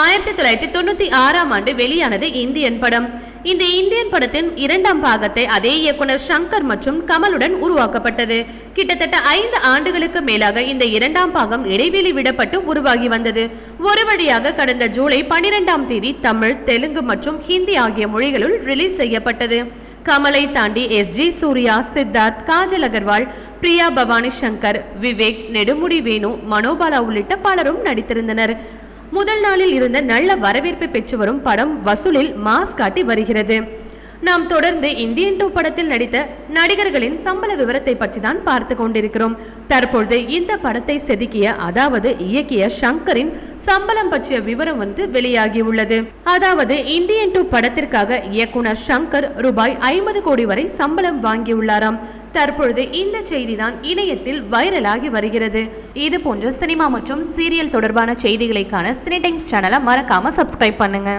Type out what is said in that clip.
ஆயிரத்தி தொள்ளாயிரத்தி தொண்ணூத்தி ஆறாம் ஆண்டு வெளியானது இந்தியன் படம். இந்த இந்தியன் படத்தின் இரண்டாம் பாகத்தை அதே இயக்குனர் சங்கர் மற்றும் கமலுடன் உருவாக்கப்பட்டது. கிட்டத்தட்ட ஐந்து ஆண்டுகளுக்கு மேலாக இந்த இரண்டாம் பாகம் இடைவெளி விடப்பட்டு உருவாகி வந்தது. ஒரு வழியாக கடந்த ஜூலை பனிரெண்டாம் தேதி தமிழ் தெலுங்கு மற்றும் ஹிந்தி ஆகிய மொழிகளுள் ரிலீஸ் செய்யப்பட்டது. கமலை தாண்டி எஸ் ஜி சூர்யா சித்தார்த் காஜல் அகர்வால் பிரியா பவானி சங்கர் விவேக் நெடுமுடி வேணு மனோபாலா உள்ளிட்ட பலரும் நடித்திருந்தனர். முதல் நாளில் இருந்த நல்ல வரவேற்பை பெற்று வரும் படம் வசூலில் மாஸ் காட்டி வருகிறது. நாம் தொடர்ந்து இந்தியன் டூ படத்தில் நடித்த நடிகர்களின் சம்பள விவரத்தை பற்றி தான் பார்த்து கொண்டிருக்கிறோம். தற்பொழுது இந்த படத்தை செதுக்கிய அதாவது இயக்கிய சங்கரின் சம்பளம் பற்றிய விவரம் வந்து வெளியாகி உள்ளது அதாவது இந்தியன் டூ படத்திற்காக இயக்குனர் சங்கர் ரூபாய் ஐம்பது கோடி வரை சம்பளம் வாங்கியுள்ளாராம். தற்பொழுது இந்த செய்திதான் இணையத்தில் வைரலாகி வருகிறது. இது போன்ற சினிமா மற்றும் சீரியல் தொடர்பான செய்திகளைக்கான சினி டைம்ஸ் சேனலை மறக்காம சப்ஸ்கிரைப் பண்ணுங்க.